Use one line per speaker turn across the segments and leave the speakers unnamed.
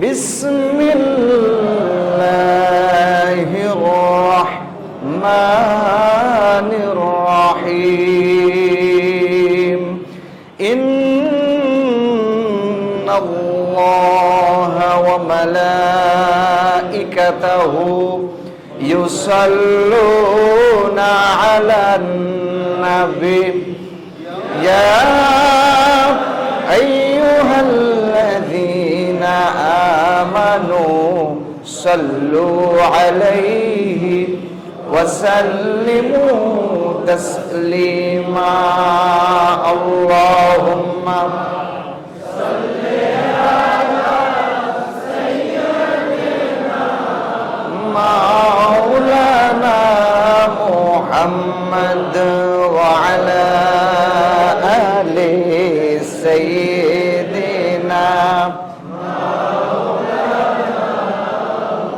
بسم وسلموا تسليما. اللهم صل على سيدنا مولانا محمد وعلى آله سيدنا مولانا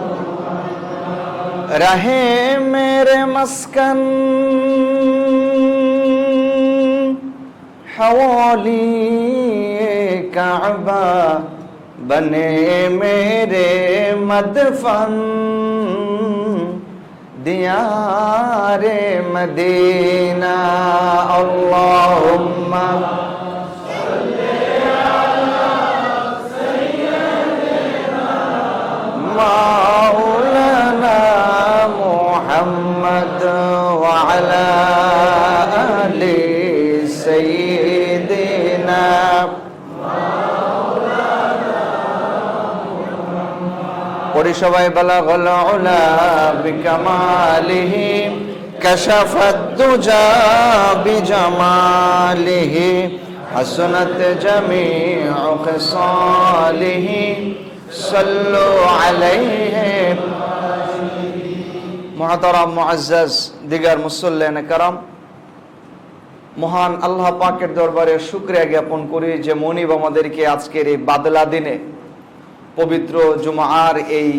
محمد رہے মেরে মাসকান। হওয়ালি কাবা বনে মেরে মদফন। দিয়ারে মদিনা অল্লাহুম্মা পরিসবাই بلغ العلا بكماله كشف الدجى بجماله حسنت جميع خصاله صلوا عليه মহাতারাম মুআজ্জাজ দিগার মুসল্লেন কারাম মহান আল্লাহ পাকের দরবারে শুক্রিয়া জ্ঞাপন করি যে মনিব আমাদেরকে আজকের এই বাদলা দিনে পবিত্র জুমার এই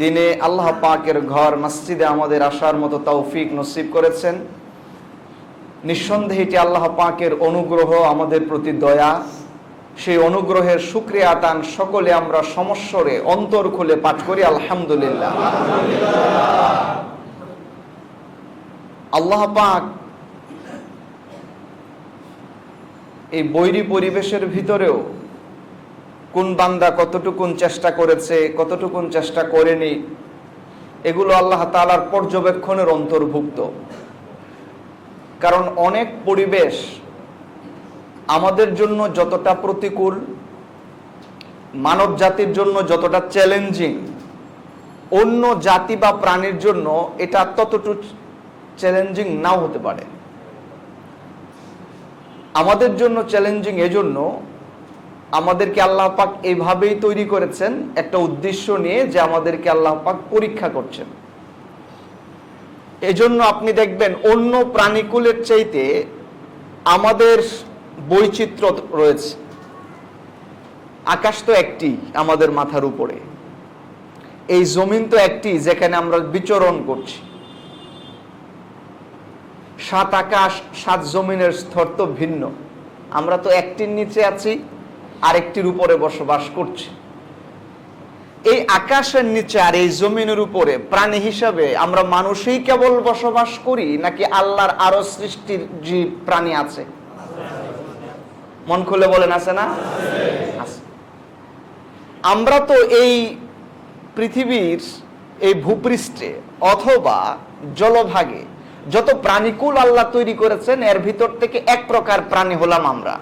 দিনে আল্লাহ পাকের ঘর মসজিদে আমাদের আসার মতো তৌফিক নসিব করেছেন। নিঃসন্দেহে এটি আল্লাহ পাকের অনুগ্রহ, আমাদের প্রতি দয়া। সেই অনুগ্রহের সুক্রিয়া টান সকলে আমরা সমস্বরে অন্তর খুলে পাঠ করি, আলহামদুলিল্লাহ। আল্লাহ পাক এই বৈরী পরিবেশের ভিতরেও কোন বান্দা কতটুকুন চেষ্টা করেছে, কতটুকুন চেষ্টা করেনি, এগুলো আল্লাহ তালার পর্যবেক্ষণের অন্তর্ভুক্ত। কারণ অনেক পরিবেশ আমাদের জন্য যতটা প্রতিকূল, মানব জাতির জন্য যতটা চ্যালেঞ্জিং, অন্য জাতি বা প্রাণীর জন্য এটা ততটুকু চ্যালেঞ্জিং নাও হতে পারে। আমাদের জন্য চ্যালেঞ্জিং এজন্য আমাদেরকে আল্লাহ পাক এইভাবেই তৈরি করেছেন একটা উদ্দেশ্য নিয়ে যে আমাদেরকে আল্লাহ পাক পরীক্ষা করছেন। এজন্য আপনি দেখবেন অন্য প্রাণীকুলের চাইতে আমাদের বৈচিত্র্য রয়েছে। আকাশ তো একটি আমাদের মাথার উপরে। এই জমিন তো একটি যেখানে আমরা বিচরণ করছি। সাত আকাশ, সাত জমিনের স্তর তো ভিন্ন। আমরা তো একটির নিচে আছি আরেকটির উপরে বসবাস করছি। এই আকাশের নিচে আর এই জমিনের উপরে প্রাণী হিসাবে আমরা মানুষই কেবল বসবাস করি, নাকি আল্লাহর আরও সৃষ্টির জীব, প্রাণী আছে? মন খুলে বলেন, আছে না? আমরা তো এই পৃথিবীর এই ভূপৃষ্ঠে অথবা জলভাগে যত প্রাণীকুল আল্লাহ তৈরি করেছেন, এর ভিতর থেকে এক প্রকার প্রাণী হলাম আমরা।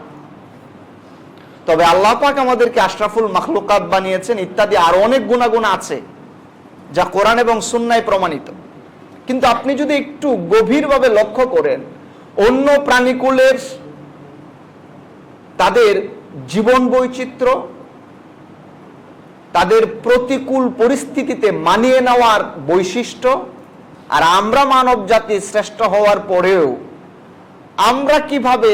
তবে আল্লাহ পাক আমাদেরকে আশরাফুল মাখলুকাত বানিয়েছেন ইত্যাদি আরও অনেক গুণাগুণ আছে যা কোরআন এবং সুন্নায় প্রমাণিত। কিন্তু আপনি যদি একটু গভীরভাবে লক্ষ্য করেন, অন্য প্রাণীকুলের তাদের জীবন বৈচিত্র্য, তাদের প্রতিকূল পরিস্থিতিতে মানিয়ে নেওয়ার বৈশিষ্ট্য, আর আমরা মানব জাতি শ্রেষ্ঠ হওয়ার পরেও আমরা কীভাবে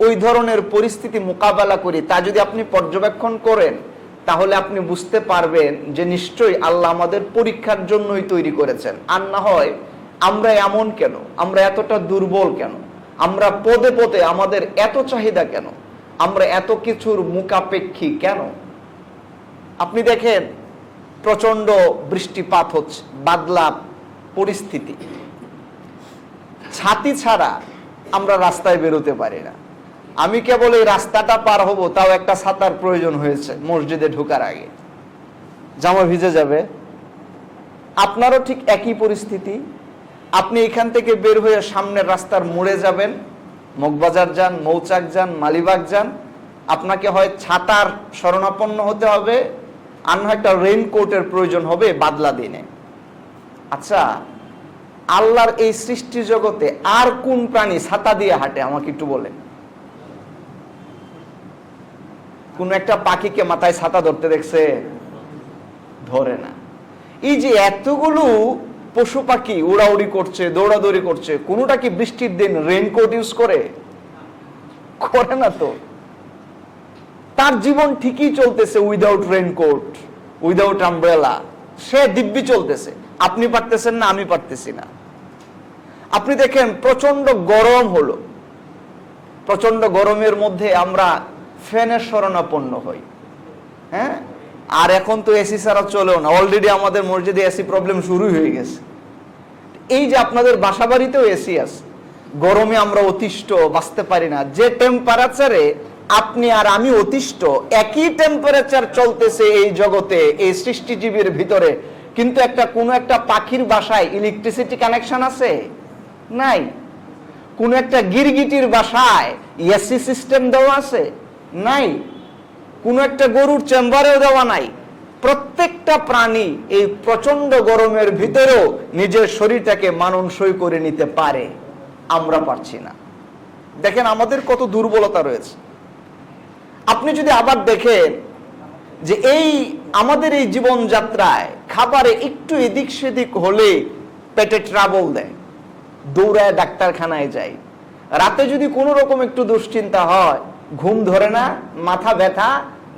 ওই ধরনের পরিস্থিতি মোকাবেলা করি, তা যদি আপনি পর্যবেক্ষণ করেন, তাহলে আপনি বুঝতে পারবেন যে নিশ্চয়ই আল্লাহ আমাদের পরীক্ষার জন্যই তৈরি করেছেন। আর না হয়, আমরা এমন কেন? আমরা এতটা দুর্বল কেন? আমরা পদে পদে আমাদের এত চাহিদা কেন? আমরা এত কিছুর মুখাপেক্ষী কেন? আপনি দেখেন প্রচণ্ড বৃষ্টিপাত হচ্ছে, বাদলা পরিস্থিতি। ছাতি ছাড়া আমরা রাস্তায় বেরোতে পারি না। আমি কেবল এই রাস্তাটা পার হব, তাও একটা ছাতার প্রয়োজন হয়েছে মসজিদে ঢোকার আগে। জামা ভিজে যাবে। আপনারও ঠিক একই পরিস্থিতি। আপনি এখান থেকে বের হয়ে সামনের রাস্তার মোড়ে যাবেন। মগবাজার যান, মৌচাক যান, মালিবাগ যান। আপনাকে হয় ছাতার শরণাপন্ন হতে হবে। আর একটা রেইনকোটের প্রয়োজন হবে বাদলা দিনে। আচ্ছা আল্লাহর এই সৃষ্টি জগতে আর কোন প্রাণী ছাতা দিয়ে হাঁটে? আমাকে একটু বলেন। কোন একটা পাখিকে মাথায় ছাতা ধরতে দেখছে, ধরে না। এই যে এতগুলো পশু পাখি উড়াউড়ি করছে, দৌড়াদৌড়ি করছে, কোনোটা কি বৃষ্টির দিন রেইনকোট ইউজ করে? করে না তো। তার জীবন ঠিকই চলতেছে উইদাউট রেইনকোট উইদাউট আমব্রেলা সে দিব্যি চলতেছে। আপনি পারতেছেন না, আমি পারতেছি না। আপনি দেখেন প্রচণ্ড গরম হলো। প্রচণ্ড গরমের মধ্যে আমরা ফ্যানের শরণাপন্ন হই হ্যাঁ? আর এখন তো এসি ছাড়া চলেও না। অলরেডি আমাদের মসজিদে এসি প্রবলেম শুরু হয়ে গেছে। এই যে আপনাদের বাসা বাড়িতেও এসি আছে। গরমে আমরা অতিষ্ঠ, বাঁচতে পারি না। যে টেম্পারেচারে আপনি আর আমি অতিষ্ঠ, একই টেম্পারেচার চলতেছে এই জগতে, এই সৃষ্টিজীবীর ভিতরে। কিন্তু একটা, কোনো একটা পাখির বাসায় ইলেকট্রিসিটি কানেকশন আছে? নাই। কোন একটা গিরগিটির বাসায় এসি সিস্টেম দেওয়া আছে? নাই। কোন একটা গরুর চেম্বারেও দেওয়া নাই। প্রত্যেকটা প্রাণী এই প্রচণ্ড গরমের ভিতরেও নিজের শরীরটাকে মাননসই করে নিতে পারে। আমরা পারছি না। দেখেন, আমাদের কত দুর্বলতা রয়েছে। আপনি যদি আবার দেখেন যে এই আমাদের এই জীবনযাত্রায় খাবারে একটু এদিক সেদিক হলে পেটে ট্রাবল দেয়। দৌড়ায় ডাক্তারখানায় যাই রাতে যদি কোনো রকম একটু দুশ্চিন্তা হয় ঘুম ধরে না, মাথা ব্যথা,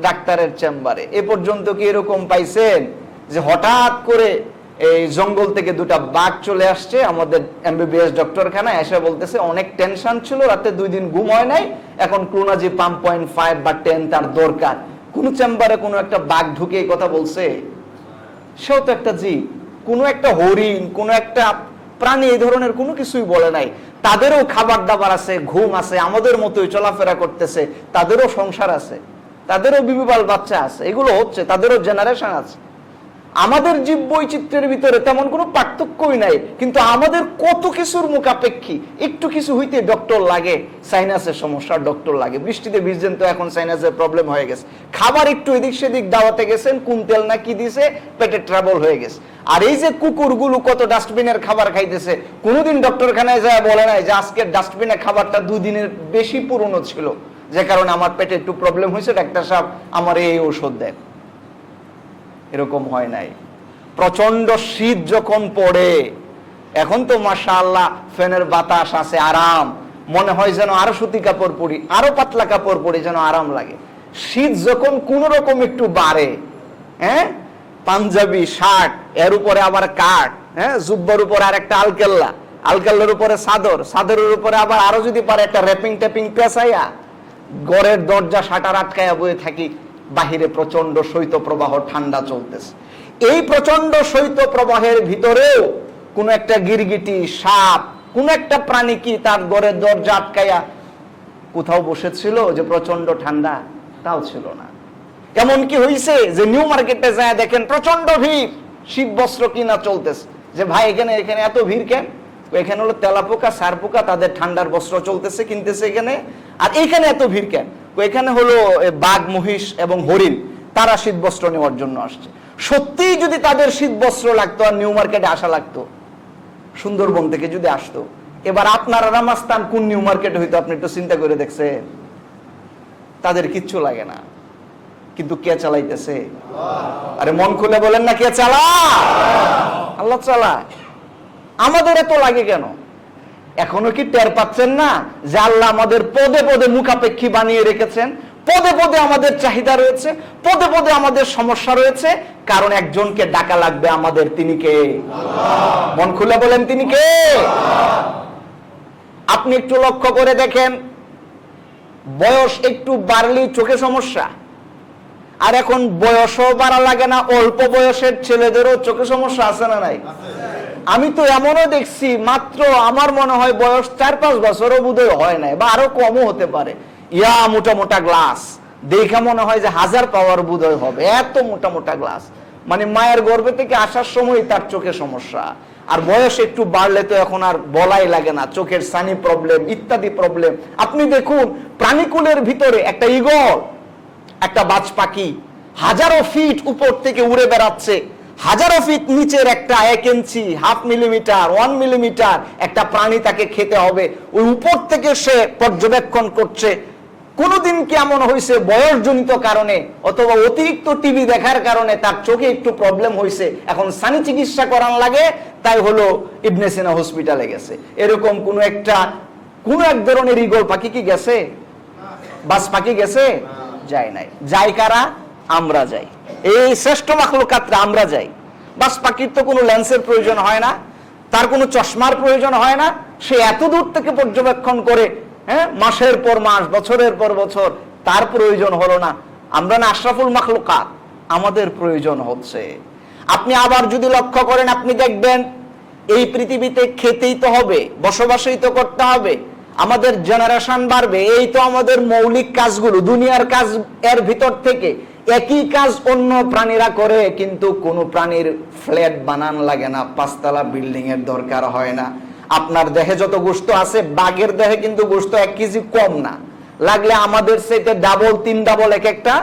ডাক্তারের চেম্বারে। এ পর্যন্ত কি এরকম পাইছেন যে হঠাৎ করে এই জঙ্গল থেকে দুটা বাঘ চলে আসছে? আমাদের এমবিবিএস ডক্টরখানা এসে বলতেছে, অনেক টেনশন ছিল, রাতে দুই দিন ঘুম হয় নাই, এখন ক্লোনাজি পাম্প পয়েন্ট ফাইভ বা টেন তার দরকার। কোন চেম্বারে কোনো একটা বাঘ ঢুকে এই কথা বলছে? সেও তো একটা জীব। কোনো একটা হরিণ, কোনো একটা প্রাণী এই ধরনের কোনো কিছুই বলে নাই। তাদেরও খাবার দাবার আছে, ঘুম আছে, আমাদের মতোই চলাফেরা করতেছে, তাদেরও সংসার আছে, তাদেরও বিবিবাল বাচ্চা আছে, এগুলো হচ্ছে, তাদেরও জেনারেশন আছে। আমাদের জীব বৈচিত্র্যের ভিতরে তেমন কোনো পার্থক্যই নাই, কিন্তু আমাদের কত কিছুর মুখাপেক্ষী? একটু কিছু হইতে ডক্টর লাগে সাইনাসের সমস্যা ডক্টর লাগে। বৃষ্টিতে ভিজছেন তো এখন সাইনাসের প্রবলেম হয়ে গেছে। খাবার একটু এদিক সেদিক দাওয়াতে গেছেন, কোন তেল না কি দিছে, পেটে ট্রাবল হয়ে গেছে। আর এই যে কুকুরগুলো কত ডাস্টবিনের খাবার খাইতেছে, কোনোদিন ডক্টরখানায় যায় বলে নাই যে আজকের ডাস্টবিনের খাবারটা দুদিনের বেশি পুরনো ছিল। যে কারণে আমার পেটে একটু প্রবলেম হয়েছে, ডাক্তার সাহেব আমার এই ঔষধ দেন। এরকম হয় নাই। প্রচণ্ড শীত যখন পড়ে, এখন তো মাসা আল্লাহ ফ্যানের বাতাস আছে, আরাম। মনে হয় যেন আরও সুতি কাপড় পরি, আরও পাতলা কাপড় পরি যেন আরাম লাগে। শীত যখন কোন রকম একটু বাড়ে হ্যাঁ? পাঞ্জাবি, শার্ট, এর উপরে আবার কাঠ হ্যাঁ? জুব্বার উপরে আর একটা আলকেল্লা, আলকেল্লার উপরে সাদর সাদরের উপরে আবার আরও যদি পারে একটা র্যাপিং ট্যাপিং পেঁচাইয়া গড়ের দরজা শাটার আটকায়া বয়ে থাকি বাহিরে প্রচণ্ড শৈত্য প্রবাহ ঠান্ডা চলতেছে। এই প্রচণ্ড শৈত্য প্রবাহের ভিতরেও কোন একটা গিরগিটি, সাপ, কোন একটা প্রাণী কি তার গড়ের দরজা আটকাইয়া কোথাও বসেছিল যে প্রচণ্ড ঠান্ডা? তাও ছিল না। এমন কি হয়েছে যে নিউ মার্কেটে যায় দেখেন প্রচণ্ড ভিড় শীত বস্ত্র কিনা চলতেছে। যে ভাই, এখানে এখানে এত ভিড় কেন? এখানে হলো তেলা পোকা সার পোকা তাদের ঠান্ডার বস্ত্র চলতেছে, কিনতেছে এখানে। আর এখানে এত ভিড় কেন? এখানে হলো বাঘ, মহিষ এবং হরিণ, তারা শীত বস্ত্র নেওয়ার জন্য আসছে। সত্যিই যদি তাদের শীত বস্ত্র লাগতো আর নিউ মার্কেটে আসা লাগতো, সুন্দরবন থেকে যদি আসতো, এবার আপনার রামাস্তান কোন নিউ মার্কেট হইতো, আপনি একটু চিন্তা করে দেখছেন? তাদের কিচ্ছু লাগে না। কিন্তু কে চালাইতেছে? আরে মন খুলে বলেন না কে চালা আল্লাহ চালায়। আমাদের এত লাগে কেন? এখনও কি টের পাচ্ছেন না যে আল্লাহ আমাদের পদে পদে মুখাপেক্ষী বানিয়ে রেখেছেন? পদে পদে আমাদের চাহিদা রয়েছে, পদে পদে আমাদের সমস্যা রয়েছে। কারণ একজনকে ডাকা লাগবে আমাদের তিনি কে? মন খুলে বলেন তিনি কে? আপনি একটু লক্ষ্য করে দেখেন, বয়স একটু বাড়লেই চোখে সমস্যা। আর এখন বয়সও বাড়া লাগে না, অল্প বয়সের ছেলেদেরও চোখে সমস্যা আছে না নাই? আমি তো এমনও দেখছি, মাত্র আমার মনে হয় বয়স চার পাঁচ বছরও বোধহয় হয় নাই, বা আরও কমও হতে পারে। ইয়া মোটা মোটা গ্লাস, দেখে মনে হয় যে হাজার পাওয়ার বোধহয় হবে, এত মোটা মোটা গ্লাস। মানে মায়ের গর্ভে থেকে আসার সময় তার চোখে সমস্যা। আর বয়স একটু বাড়লে তো এখন আর বলাই লাগে না, চোখের সানি প্রবলেম ইত্যাদি প্রবলেম আপনি দেখুন, প্রাণীকুলের ভিতরে একটা ইগল একটা বাজ পাখি হাজারো ফিট উপর থেকে উড়ে বেড়াচ্ছে। হাজারো ফিট নিচের একটা এক inch half millimetre one millimetre একটা প্রাণী তাকে খেতে হবে। ওই উপর থেকে সে পর্যবেক্ষণ করছে। কোনোদিন কি এমন হয়েছে বয়সজনিত কারণে অথবা অতিরিক্ত টিভি দেখার কারণে তার চোখে একটু প্রবলেম হয়েছে? এখন সানি চিকিৎসা করার লাগে তাই হলো ইবনে সিনা হসপিটালে গেছে। এরকম কোন একটা কোন এক ধরনের ইগল পাখি কি গেছে? বাস পাখি গেছে? যায় নাই। যাই কারা? আমরা যাই। এই শ্রেষ্ঠ মাখলুকাত্রা আমরা যাই। বাস পাখির তো কোনো লেন্সের প্রয়োজন হয় না, তার কোনো চশমার প্রয়োজন হয় না। সে এত দূর থেকে পর্যবেক্ষণ করে হ্যাঁ মাসের পর মাস, বছরের পর বছর, তার প্রয়োজন হলো না। আমরা না আশরাফুল মাখলুকাত, আমাদের প্রয়োজন হচ্ছে। আপনি আবার যদি লক্ষ্য করেন, আপনি দেখবেন, এই পৃথিবীতে খেতেই তো হবে, বসবাসই তো করতে হবে। আমাদের জেনারেশন বাড়বে, এই তো আমাদের মৌলিক কাজগুলো, দুনিয়ার কাজ এর ভিতর থেকে একই কাজ অন্য প্রাণীরা করে, কিন্তু কোনো প্রাণীর ফ্ল্যাট বানান লাগে না, পাঁচতলা বিল্ডিং এর দরকার হয় না। আপনার দেহে যত গোস্ত আছে, বাঘের দেহে কিন্তু গোস্ত এক কেজি কম না। লাগলে আমাদের সেতে ডাবল তিন ডাবল এক একটা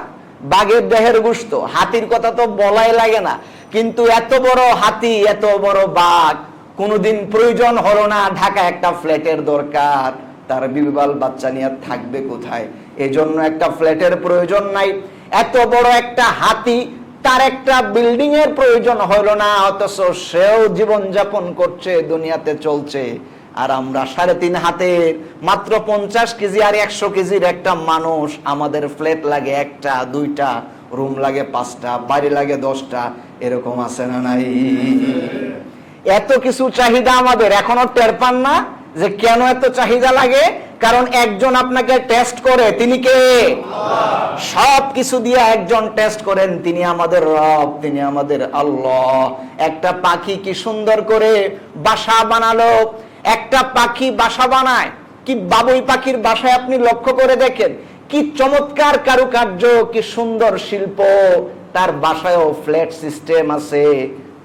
বাঘের দেহের গোস্ত হাতির কথা তো বলাই লাগে না। কিন্তু এত বড় হাতি, এত বড় বাঘ, কোনোদিন প্রয়োজন হলো না ঢাকা একটা ফ্ল্যাটের দরকার। তার বিবাল বাচ্চা নিয়ে থাকবে কোথায়? এজন্য একটা ফ্ল্যাটের প্রয়োজন নাই। এত বড় একটা হাতি, তার একটা বিল্ডিং এর প্রয়োজন হলো না, অথচ সেও জীবন যাপন করছে, দুনিয়াতে চলছে। আর আমরা সাড়ে তিন হাতের মাত্র পঞ্চাশ কেজি আর একশো কেজির একটা মানুষ, আমাদের ফ্ল্যাট লাগে একটা, দুইটা রুম লাগে পাঁচটা, বাড়ি লাগে দশটা, এরকম আছে না নাই? এত কিছু চাহিদা আমাদের, এখনও টের পান না যে কেন এত চাহিদা লাগে? কারণ একজন আপনাকে টেস্ট করে, তিনি কে? সব কিছু দিয়ে একজন টেস্ট করেন, তিনি আমাদের রব, তিনি আমাদের আল্লাহ। একটা পাখি কি সুন্দর করে বাসা বানালো? একটা পাখি বাসা বানায়, কি বাবুই পাখির বাসায় আপনি লক্ষ্য করে দেখেন? কি চমৎকার কারুকার্য, কি সুন্দর শিল্প। তার বাসায়ও ফ্ল্যাট সিস্টেম আছে,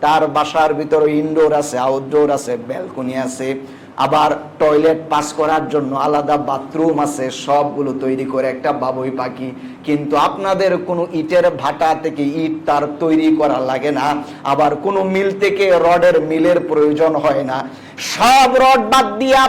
তার বাসার ভিতরে ইনডোর আছে আউটডোর আছে ব্যালকনি আছে। আবার টয়লেট পাস করার জন্য আলাদা বাথরুম আছে, সবগুলো তৈরি করে একটা বাবুই পাখি। কিন্তু আপনাদের কোনো ইটের ভাটা থেকে ইট তার তৈরি করা লাগে না, আবার কোনো মিল থেকে রডের মিলের প্রয়োজন হয় না। সব রড বাদ দিয়া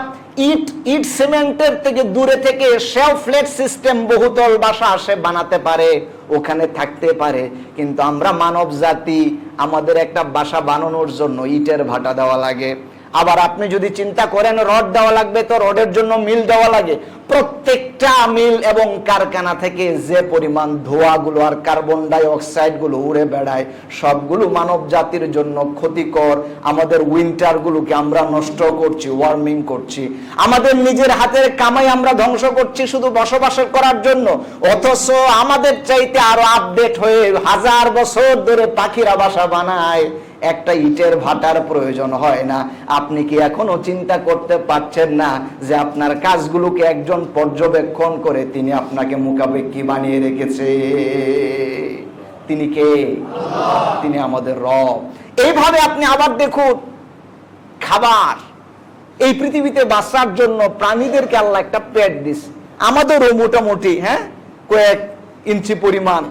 ইট ইট সিমেন্টের থেকে দূরে থেকে সেও ফ্ল্যাট সিস্টেম বহুতল বাসা আসে বানাতে পারে, ওখানে থাকতে পারে। কিন্তু আমরা মানব জাতি আমাদের একটা বাসা বানানোর জন্য ইটের ভাটা দেওয়া লাগে। আবার আপনি যদি চিন্তা করেন, রড দেওয়া লাগবে তো রডের জন্য মিল দেওয়া লাগে। প্রত্যেকটা মিল এবং কারখানা থেকে যে পরিমাণ ধোঁয়াগুলো আর কার্বন ডাই অক্সাইডগুলো উড়ে বেড়ায়, সবগুলো মানব জাতির জন্য ক্ষতিকর। আমাদের উইন্টার গুলোকে আমরা নষ্ট করছি, ওয়ার্মিং করছি। আমাদের নিজের হাতের কামাই আমরা ধ্বংস করছি শুধু বসবাস করার জন্য। অথচ আমাদের চাইতে আরও আপডেট হয়ে হাজার বছর ধরে পাখিরা বাসা বানায়। একটা ইটের ভাটার প্রয়োজন হয় না। আপনি কি এখনও চিন্তা করতে পারছেন না যে আপনার কাজগুলোকে একজন পর্যবেক্ষণ করে তিনি আপনাকে মুখাপেক্ষি বানিয়ে রেখেছে? তিনি কে? তিনি আমাদের রব। এইভাবে আপনি আবার দেখুন, খাবার, এই পৃথিবীতে বাঁচার জন্য প্রাণীদেরকে আল্লাহ একটা পেট দিস আমাদেরও মোটামুটি হ্যাঁ কয়েক ইঞ্চি পরিমাণ।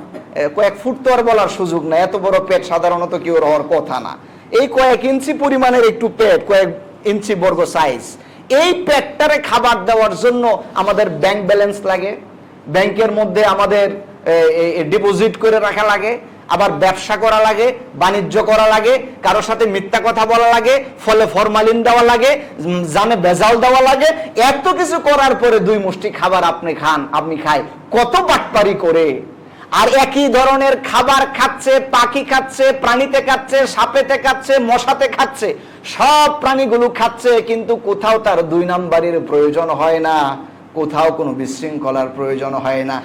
কয়েক ফুট তো আর বলার সুযোগ নাই। এত বড় পেট সাধারণত কেউ হওয়ার কথা না। এই কয়েক ইঞ্চি পরিমাণের একটু পেট, কয়েক ইঞ্চি বর্গ সাইজ এই পেটটারে খাবার দেওয়ার জন্য আমাদের ব্যাংক ব্যালেন্স লাগে। ব্যাংকের মধ্যে আমাদের ডিপোজিট করে রাখা লাগে। আবার ব্যবসা করা লাগে, বাণিজ্য করা লাগে, কারোর সাথে মিথ্যা কথা বলা লাগে, ফলে ফরমালিন দেওয়া লাগে জানে বেজাল দেওয়া লাগে। এত কিছু করার পরে দুই মুষ্টি খাবার আপনি খান, আপনি খাই। কত বাটপারি করে আর একই ধরনের খাবার খাচ্ছে, পাখি খাচ্ছে, প্রাণীতে খাচ্ছে, সাপেতে খাচ্ছে, মশাতে খাচ্ছে। সব প্রাণীগুলো খাচ্ছে, কিন্তু কোথাও তার দুই নাম্বারের প্রয়োজন হয় না। কোথাও কোনো বিশৃঙ্খলার প্রয়োজন হয় না।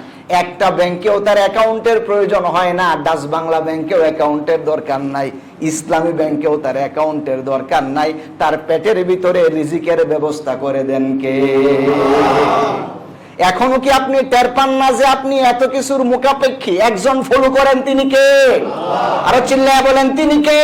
একটা ব্যাংকেও তার অ্যাকাউন্টের প্রয়োজন হয় না। ডাচ বাংলা ব্যাংকেও অ্যাকাউন্টের দরকার নাই। ইসলামী ব্যাংকেও তার অ্যাকাউন্টের দরকার নাই। তার পেটের ভিতরে রিজিকের ব্যবস্থা করে দেন কে? এখনও কি আপনি টের পান না যে আপনি এত কিছুর মুখাপেক্ষী? একজন ফলো করেন তিনি কে? আরও চিল্লায় বলেন, তিনি কে?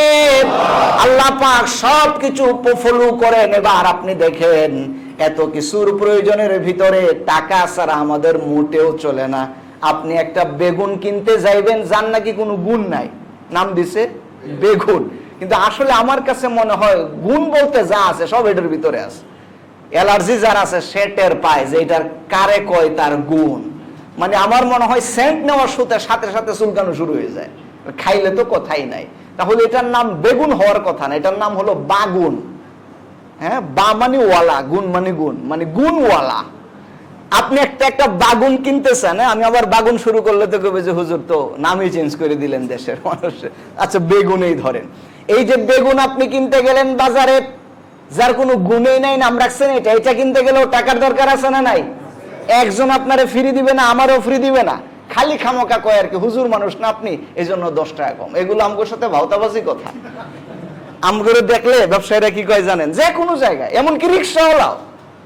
আল্লাহ পাক সব কিছু ফলো করেন। এবার আপনি দেখেন, এত কিছুর প্রয়োজনের ভিতরে টাকা ছাড়া আমাদের মোটেও চলে না। আপনি একটা বেগুন কিনতে যাইবেন, যার নাকি কোনো গুণ নাই। নাম দিছে? বেগুন। কিন্তু আসলে আমার কাছে মনে হয়, গুণ বলতে যা আছে, সব এটার ভিতরে আছে। অ্যালার্জি যার আছে, সে টের পায় যে এটার কারে কয় তার গুণ। মানে আমার মনে হয় সেন্ট নেওয়ার সাথে সাথে সাথে চুলকানো শুরু হয়ে যায়। খাইলে তো কথাই নাই। তাহলে এটার নাম বেগুন হওয়ার কথা না, এটার নাম হলো বাগুন। হ্যাঁ বা মানে ওয়ালা, গুণ মানে গুণ মানে গুণওয়ালা। আপনি একটা একটা বাগুন কিনতেছেন হ্যাঁ? আমি আবার বাগুন শুরু করলে তো কবে যে, হুজুর, তো নামই চেঞ্জ করে দিলেন দেশের মানুষের আচ্ছা বেগুনেই ধরেন। এই যে বেগুন আপনি কিনতে গেলেন বাজারে যার কোনো গুণেই নাই, নাম রাখছেন এটা এটা কিনতে গেলেও টাকার দরকার আছে না নাই? একজন আপনারে ফ্রি দিবে না, আমারও ফ্রি দিবে না। খালি খামোকা কয় আর কি, হুজুর মানুষ না আপনি? এই জন্য দশ টাকা কম। এগুলো আমগোর সাথে ভাওতাবাজি কথা। আমগুলো দেখলে ব্যবসায়ীরা কি কয় জানেন? যে কোনো জায়গায়। এমনকি রিক্সাওয়ালাও।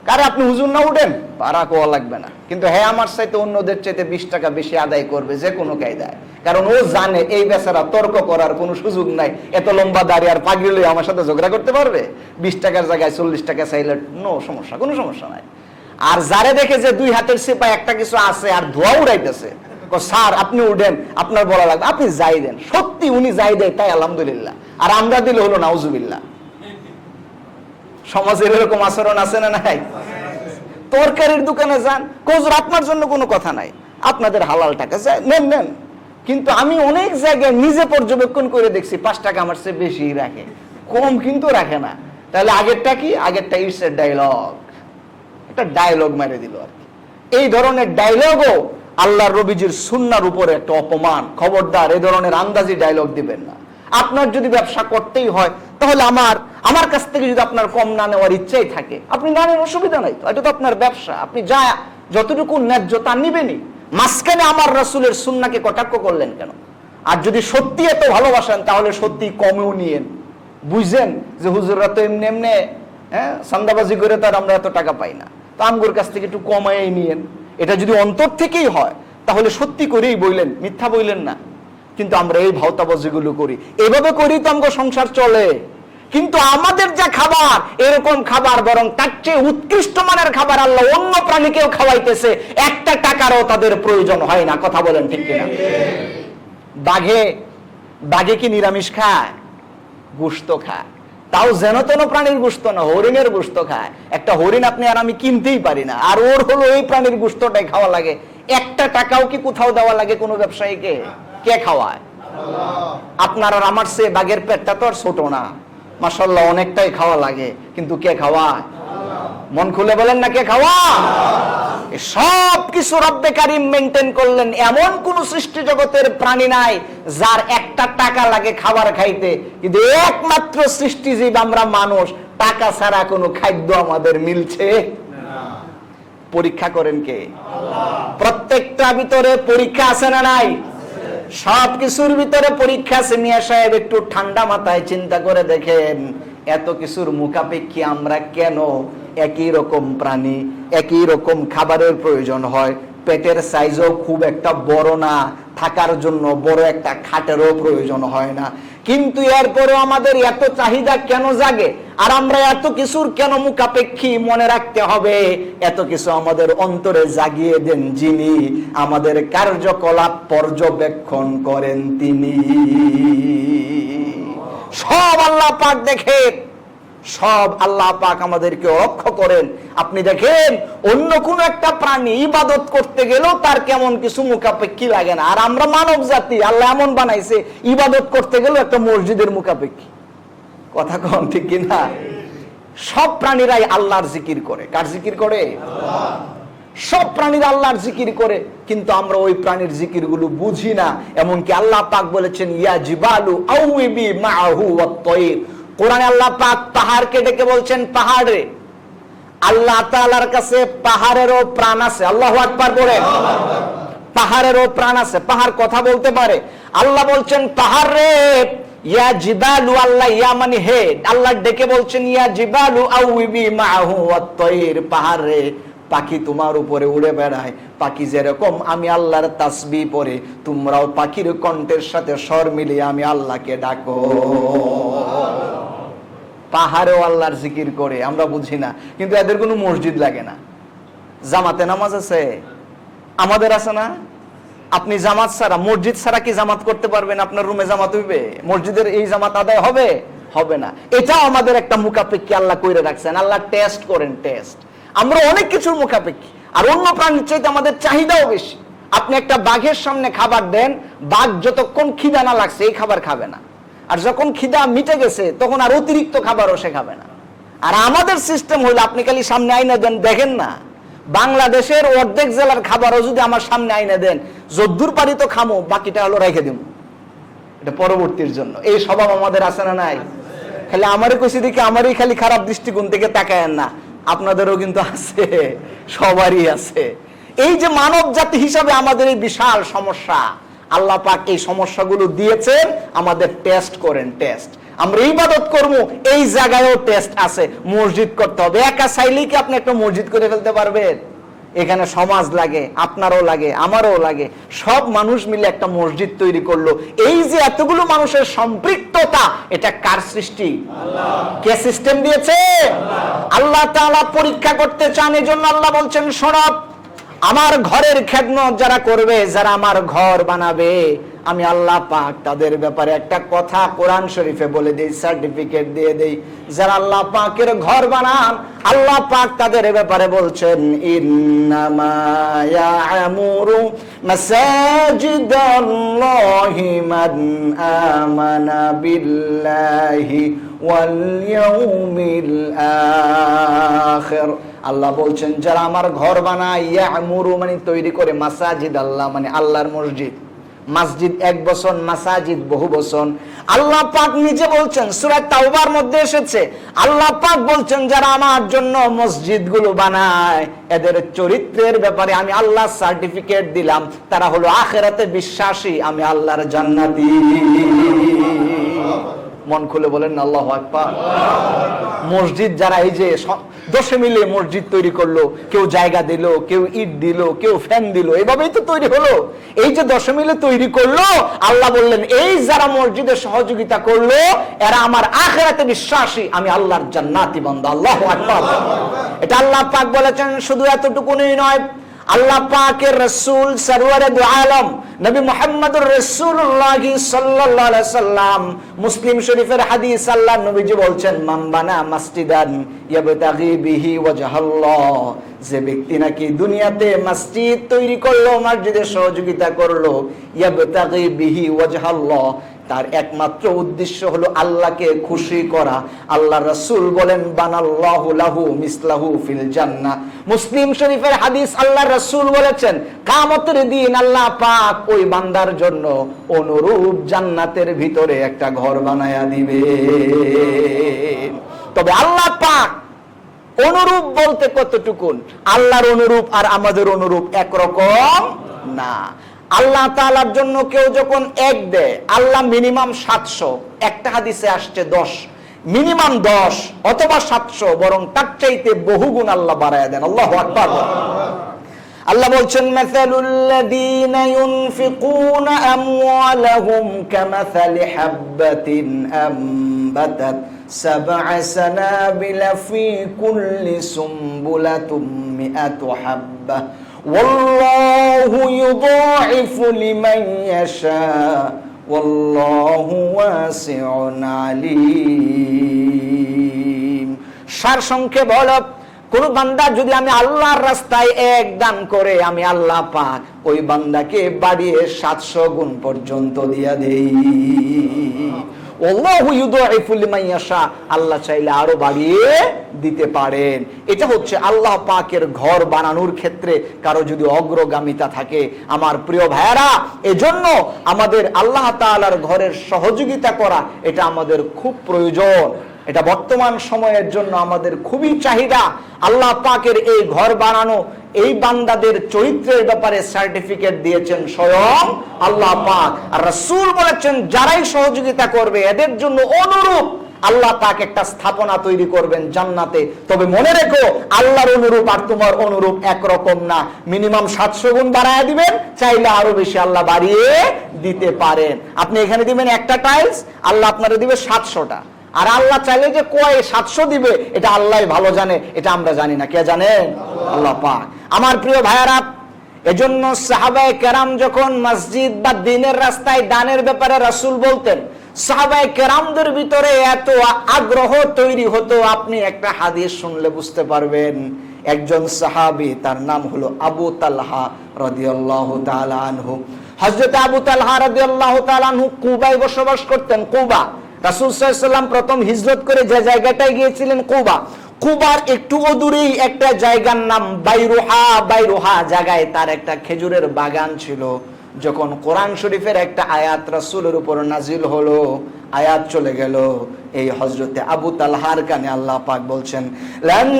কারে আপনি হুজুর না উঠেন? পাড়া কোয়া লাগবে না। কিন্তু হ্যাঁ আমার চাইতে অন্যদের চাইতে বিশ টাকা বেশি আদায় করবে যে কোনো কায়দায়। কারণ ও জানে এই বেচারা তর্ক করার কোনো সুযোগ নাই। এত লম্বা দাঁড়িয়ে আর পাগড়ি লই আমার সাথে ঝগড়া করতে পারবে? বিশ টাকার জায়গায় চল্লিশ টাকা চাইলে নো সমস্যা, কোনো সমস্যা নাই। আর যারে দেখে যে দুই হাতের সিপাই একটা কিছু আছে আর ধোয়া উড়াইতেছে স্যার, আপনি উঠেন, আপনার বলা লাগবে। আপনি যাই দেন। সত্যি উনি যাই দেয় তাই আলহামদুলিল্লাহ। আর আমরা দিলে হলো নাউজুবিল্লাহ। সমাজের এরকম আচরণ আছে না নাই? তরকারির দোকানে যান কোজর আপনার জন্য কোনো কথা নাই। আপনাদের হালাল টাকা যায় নেন নেন। কিন্তু আমি অনেক জায়গায় নিজে পর্যবেক্ষণ করে দেখছি, পাঁচ টাকা আমার চেয়ে বেশি রাখে। কম কিন্তু রাখে না। তাহলে আগেরটা কি? আগেরটা ইটস ডায়লগ একটা ডায়লগ মেরে দিল আর কি। এই ধরনের ডায়লগও আল্লাহর রবিজির সুন্নার উপরে একটা অপমান। খবরদার, এই ধরনের আন্দাজি ডায়লগ দিবেন না। আপনার যদি ব্যবসা করতেই হয়, তাহলে আমার আমার কাছ থেকে যদি আপনার কম না নেওয়ার ইচ্ছাই থাকে, আপনি না নেন অসুবিধা নাই তো, এটা তো আপনার ব্যবসা, আপনি যা, যতটুকু ন্যায্য তা নিবেনই। মাঝখানে আমার রাসূলের সুন্নাকে কটাক্ষ করলেন কেন? আর যদি সত্যি এত ভালোবাসেন, তাহলে সত্যি কমেও নিয়েন। বুঝছেন যে হুজুররা তো এমনি এমনি হ্যাঁ সান্দাবাজি করে তার আমরা এত টাকা পাই না। তো আমগুর কাছ থেকে একটু কমাই নিয়েন। এটা যদি অন্তর থেকেই হয়, তাহলে সত্যি করেই বইলেন মিথ্যা বইলেন না। কিন্তু আমরা এই ভাওতাবাজিগুলো করি। এভাবে করি তো আমগো সংসার চলে। কিন্তু আমাদের যা খাবার, এরকম খাবার বরং তার চেয়ে উৎকৃষ্ট মানের খাবার আল্লাহ অন্য প্রাণীকেও খাওয়াইতেছে, একটা টাকারও তাদের প্রয়োজন হয় না। কথা বলেন ঠিক কিনা? বাঘে বাঘে কি নিরামিষ খায়? গোস্ত খায়। তাও যেন তেন প্রাণীর গুস্ত না, হরিণের গুস্ত খায়। একটা হরিণ আপনি আর আমি কিনতেই পারি না। আর ওর হলো এই প্রাণীর গোস্তটাই খাওয়া লাগে। একটা টাকাও কি কোথাও দেওয়া লাগে কোনো ব্যবসায়ীকে? কে খাওয়ায়? আপনার আর আমার সে বাঘের পেটটা তো আর ছোট না। মাসাল্লাহ অনেকটাই খাওয়া লাগে, কিন্তু কে খাওয়ায়? মন খুলে বলেন না কে খাওয়া সব কিছু রব্বে কারিম মেনটেন করলেন, এমন কোন সৃষ্টি জগতের প্রাণী নাই যার একটা টাকা লাগে খাবার খাইতে। কিন্তু একমাত্র সৃষ্টিজীব আমরা মানুষ, টাকা ছাড়া কোনো খাদ্য আমাদের মিলছে? পরীক্ষা করেন কে? প্রত্যেকটা ভিতরে পরীক্ষা আছে না নাই? সব কিছুর ভিতরে পরীক্ষা সিনিয়া সাহেব একটু ঠান্ডা মাথায় চিন্তা করে দেখেন এত কিছুর মুখাপেক্ষি আমরা কেন? একই রকম প্রাণী, একই রকম খাবারের প্রয়োজন হয়। পেটের সাইজও খুব একটা বড় না। থাকার জন্য বড় একটা খাটেরও প্রয়োজন হয় না। কিন্তু এরপরেও আমাদের এত চাহিদা কেন জাগে? আর আমরা এত কিছুর কেন মুখাপেক্ষী মনে রাখতে হবে? এত কিছু আমাদের অন্তরে জাগিয়ে দেন যিনি। আমাদের কার্যকলাপ পর্যবেক্ষণ করেন তিনি। সব আল্লাহ পাক দেখে সব আল্লাহ পাক আমাদেরকে লক্ষ্য করেন। আপনি দেখেন, অন্য কোন একটা প্রাণী ইবাদত করতে গেলেও তার কেমন কিছু মুখাপেক্ষী লাগে না। আর আমরা মানব জাতি, আল্লাহ এমন বানাইছে, ইবাদত করতে গেলেও একটা মসজিদের মুখাপেক্ষী কথা কম ঠিক কিনা সব প্রাণীরাই আল্লাহর জিকির করে। কার জিকির করে? সব প্রাণীর আল্লাহর জিকির করে, কিন্তু আমরা ওই প্রাণীর জিকিরগুলো বুঝি না। এমনকি আল্লাহ পাক বলেছেন ইয়া জিবালু আউবি মাহু ওয়াত-তায়র। কোরআনে আল্লাহ পাক পাহাড়কে ডেকে বলছেন, পাহাড়ে আল্লাহ তাআলার কাছে পাহাড়েরও প্রাণ আছে। আল্লাহু আকবার বলেন। পাহাড়েরও প্রাণ আছে। পাহাড় কথা বলতে পারে। আল্লাহ বলছেন, পাহাড় রে, ইয়া জিবালু আল্লাহ, ইয়া মানে হে। আল্লাহ ডেকে বলছেন, ইয়া জিবালু আউবি মাহু আত-তাইর পাহাড় রে, পাখি তোমার উপরে উড়ে বেড়ায়। পাখি যেরকম আমি আল্লাহর তাসবি পরে তোমরাও পাখির কণ্ঠের সাথে স্বর মিলিয়ে আমি আল্লাহকে ডাকো। পাহাড়েও আল্লাহর জিকির করে, আমরা বুঝি না, কিন্তু এদের কোনো মসজিদ লাগে না। জামাতে নামাজ আছে। আমাদের আছে না? আপনি জামাত ছাড়া, মসজিদ ছাড়া কি জামাত করতে পারবেন? আপনার রুমে জামাত হইবে? মসজিদের এই জামাত আদায় হবে? হবে না। এটাও আমাদের একটা মুখাপেক্ষি আল্লাহ কইরে রাখছেন। আল্লাহ টেস্ট করেন টেস্ট আমরা অনেক কিছুর মুখাপেক্ষি। আর অন্য প্রাণীর চাইতে আমাদের চাহিদাও বেশি। আপনি একটা বাঘের সামনে খাবার দেন, বাঘ যতক্ষণ খিদা না লাগছে, এই খাবার খাবে না। আর যখন খিদা মিটে গেছে, তখন আর অতিরিক্ত খাবারও সে খাবে না। আর আমাদের সিস্টেম হলো আপনি খালি সামনে আইনা দেন, দেখেন না। বাংলাদেশের অর্ধেক জেলার খাবারও যদি আমার সামনে আইনে দেন, যদ্দুর পারি তো খামো, বাকিটা হলো রেখে দিব এটা পরবর্তীর জন্য। এই স্বভাব আমাদের আছে না নাই? খালি আমারই কইছি দেখি, আমারই খালি খারাপ দৃষ্টিকোণ থেকে তাকায়েন না। আপনাদেরও কিন্তু আছে, সবারই আছে। এই যে মানব জাতি হিসাবে আমাদের এই বিশাল সমস্যা আল্লাহ পাক এই সমস্যাগুলো দিয়েছেন আমাদের টেস্ট করেন টেস্ট আমরা ইবাদত করব এই জায়গায়ও টেস্ট আছে মসজিদ করতে হবে। একা চাইলেই কি আপনি একটা মসজিদ করে ফেলতে পারবেন? এখানে সমাজ লাগে আপনারও লাগে আমারও লাগে। সব মানুষ মিলে একটা মসজিদ তৈরি করল। এই যে এতগুলো মানুষের সম্পৃক্ততা এটা কার সৃষ্টি? কে সিস্টেম দিয়েছে? আল্লাহ। তাআলা পরীক্ষা করতে চান এই জন্য আল্লাহ বলছেন সরব। আমার ঘরের খেদমত যারা করবে, যারা আমার ঘর বানাবে, আমি আল্লাহ পাক তাদের ব্যাপারে একটা কথা কোরআন শরীফে বলে দেই সার্টিফিকেট দিয়ে দেই। যারা আল্লাহ পাকের ঘর বানান, আল্লাহ পাক তাদের ব্যাপারে বলছেন, ইন্নামা ইয়ামুরু মাসাজিদাল্লাহি মান আমানা বিল্লাহি ওয়াল ইয়াউমিল আখির। আল্লাহ বলছেন, যারা আমার ঘর বানায় মানে তৈরি করে মাসাজিদ আল্লাহ মানে আল্লাহর মসজিদ। মসজিদ এক বছর মাসাজিদ বহু বছর আল্লাহ পাক নিজে বলছেন, সূরা তাওবার মধ্যে এসেছে, আল্লাহ পাক বলছেন, যারা আমার জন্য মসজিদগুলো বানায়, এদের চরিত্রের ব্যাপারে আমি আল্লাহ সার্টিফিকেট দিলাম, তারা হলো আখেরাতে বিশ্বাসী, আমি আল্লাহর জান্নাতি। মন খুলে বলেন আল্লাহ আকবার। মসজিদ যারা এই যে দশে মিলে মসজিদ তৈরি করল, কেউ জায়গা দিল, কেউ ইট দিল, কেউ ফ্যান দিল, এভাবেই তো তৈরি হলো। এই যে দশে মিলে তৈরি করল, আল্লাহ বললেন, এই যারা মসজিদে সহযোগিতা করল, এরা আমার আখেরাতে বিশ্বাসী, আমি আল্লাহর জান্নাতি বান্দা, আল্লাহ আকবার। এটা আল্লাহ পাক বলেছেন, শুধু এতটুকুনই নয় আল্লাহ পাকের রসুল সরওয়ারে দু আলম, নবী মুহাম্মদুর রাসূলুল্লাহ সাল্লাল্লাহু আলাইহি সাল্লাম, মুসলিম শরীফের হাদিস আল্লাহ নবীজি বলছেন, মান বানা মাসজিদান ইয়াবতাগি বিহি ওয়াজহাল্লাহ যে ব্যক্তি নাকি দুনিয়াতে মসজিদ তৈরি করল মসজিদের সহযোগিতা করল, ইয়াবতাগি বিহি ওয়াজহাল্লাহ তার একমাত্র উদ্দেশ্য হলো আল্লাহকে খুশি করা। আল্লাহ রসুল বলেন, বানাল্লাহু লাহু মিসলাহু ফিল জান্নাহ। মুসলিম শরীফের হাদিস আল্লাহ রসুল বলেছেন, কামতের দিন আল্লাহ পাক ওই বান্দার জন্য অনুরূপ জান্নাতের ভিতরে একটা ঘর বানায়া দিবে। তবে আল্লাহ পাক অনুরূপ বলতে কতটুকুন? আল্লাহর অনুরূপ আর আমাদের অনুরূপ একরকম না। আল্লাহ তাআলার জন্য কেউ যখন এক দেয়, আল্লাহ মিনিমাম সাতশো। একটা হাদিসে আসছে দশ। মিনিমাম দশ অথবা সাতশো, বরং তার চাইতে বহুগুণ আল্লাহ বাড়ায় দেন। আল্লাহ আকবার। আল্লাহ বলছেন, মাসালুল্লাযীন ইউনফিকুনা আমওয়ালাহুম কামাসালি হাববাতিন আমবাতাত সাবআ সানাবিলা ফি কুল্লি সুমবুলাতুম মিআতু والله يضاعف لمن يشاء والله واسع عليم সার সংক্ষেপ হলো কোন বান্দা যদি আমি আল্লাহর রাস্তায় এক দান করে আমি আল্লাহ পাক ওই বান্দাকে বাড়িয়ে সাতশো গুণ পর্যন্ত দিয়া দেই আল্লাহু চাইলে আরও বাড়িয়ে দিতে পারেন। এটা হচ্ছে আল্লাহ পাকের ঘর বানানোর ক্ষেত্রে কারও যদি অগ্রগামিতা থাকে। আমার প্রিয় ভাইয়ারা, এজন্য আমাদের আল্লাহ তালার ঘরের সহযোগিতা করা এটা আমাদের খুব প্রয়োজন। এটা বর্তমান সময়ের জন্য আমাদের খুবই চাহিদা। আল্লাহ পাকের এই ঘর বানানো, এই বান্দাদের চরিত্রের ব্যাপারে সার্টিফিকেট দিয়েছেন স্বয়ং আল্লাহ পাক। আর রাসূল বলেছেন, যারাই সহযোগিতা করবে, এদের জন্য অনুরূপ আল্লাহ পাক একটা স্থাপনা তৈরি করবেন জান্নাতে। তবে মনে রেখো, আল্লাহর অনুরূপ আর তোমার অনুরূপ একরকম না। মিনিমাম সাতশো গুণ বাড়ায় দিবেন, চাইলে আরও বেশি আল্লাহ বাড়িয়ে দিতে পারেন। আপনি এখানে দিবেন একটা টাইলস আল্লাহ আপনারা দিবে সাতশোটা। আর আল্লাহ চাইলে যে কয় সাতশো দিবে, এটা আল্লাহ ভালো জানে, এটা আমরা জানি না। কে জানেন আল্লাহ পাক। আমার প্রিয় ভাইয়ারা, এজন্য সাহাবায়ে কেরাম যখন মসজিদ বা দিনের রাস্তায় দানের ব্যাপারে রাসূল বলতেন, সাহাবায়ে কেরামদের ভিতরে এত আগ্রহ তৈরি হতো, আপনি একটা হাদিস শুনলে বুঝতে পারবেন। একজন সাহাবী, তার নাম হলো আবু তালহা রাদিয়াল্লাহু তাআলা আনহু। হযরত আবু তালহা রাদিয়াল্লাহু তাআলা আনহু কুবায় বসবাস করতেন, কুবা। রাসূল প্রথম হিজরত করে যে জায়গাটায় গিয়েছিলেন কুবা। কুবার একটু অদূরেই একটা জায়গার নাম বাইরুহা। বাইরুহা জায়গায় তার একটা খেজুরের বাগান ছিল। যখন কোরআন শরীফের একটা আয়াত রাসুলের উপর নাজিল হলো, আয়াত চলে গেল, এই হজরতে আবু তালহার কানে আল্লাহ পাক বলছেন, লান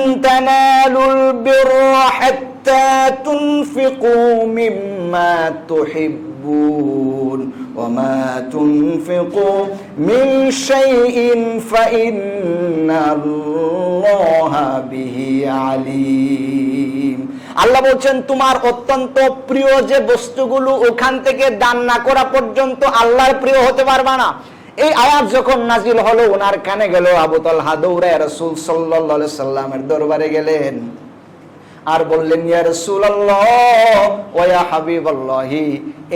আল্লাহ বলছেন, তোমার অত্যন্ত প্রিয় যে বস্তুগুলো ওখান থেকে দান না করা পর্যন্ত আল্লাহর প্রিয় হতে পারবা না। এই আয়াত যখন নাজিল হলো, ওনার কানে গেল, আবু তালহা দৌড়ায় রাসূল সাল্লাল্লাহু সাল্লামের দরবারে গেলেন। আর বললেন, ইয়া রাসূলুল্লাহ ওয়া হাবিবাল্লাহি।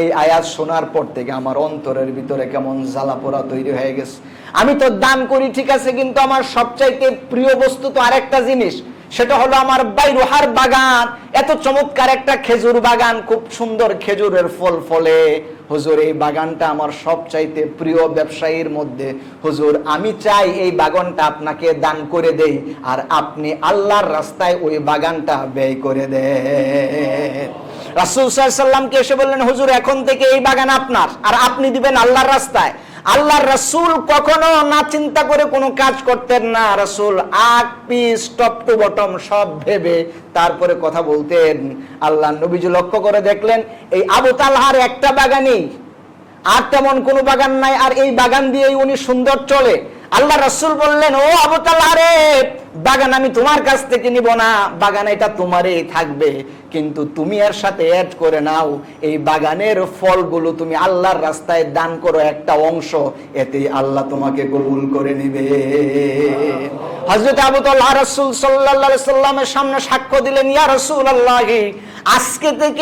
এই আয়াত শোনার পর থেকে আমার অন্তরের ভিতরে কেমন জ্বালা পোড়া তৈরি হয়ে গেছে। আমি তো দান করি, ঠিক আছে, কিন্তু আমার সবচাইতে প্রিয় বস্তু তো আরেকটা জিনিস সেটা হলো আমার বাইরুহার বাগান। এত চমৎকার একটা খেজুর বাগান, খুব সুন্দর খেজুরের ফল ফলে। হুজুর, এই বাগানটা আমার সবচাইতে প্রিয় ব্যবসায়ীর মধ্যে। হুজুর, আমি চাই এই বাগানটা আপনাকে দান করে দেই, আর আপনি আল্লাহর রাস্তায় ওই বাগানটা ব্যয় করে দেন। রাসূল সাল্লামকে এসে বললেন, হুজুর, এখন থেকে এই বাগান আপনার, আর আপনি দিবেন আল্লাহর রাস্তায়। আল্লাহর রাসূল কখনো না চিন্তা করে কোনো কাজ করতেন না। রাসূল আগ পিস টপ টু বটম সব ভেবে তারপরে কথা বলতেন। আল্লাহ নবীজি লক্ষ্য করে দেখলেন, এই আবু তালহার একটা বাগানই। আর তেমন কোনো বাগান নাই, আর এই বাগান দিয়েই উনি সুন্দর চলে। আল্লাহ রসুল বললেন, ও আবু তালহারে বাগান আমি তোমার কাছ থেকে নিব না। বাগান এটা তোমারই থাকবে। কিন্তু তুমি এর সাথে অ্যাড করে নাও, এই বাগানের ফলগুলো তুমি আল্লাহর রাস্তায় দান করো একটা অংশ, এতেই আল্লাহ তোমাকে কবুল করে নিবে। হজরত আবু তাল্লাহ সাল্লামের সামনে সাক্ষ্য দিলেন, ইয়া রসুল আজকে থেকে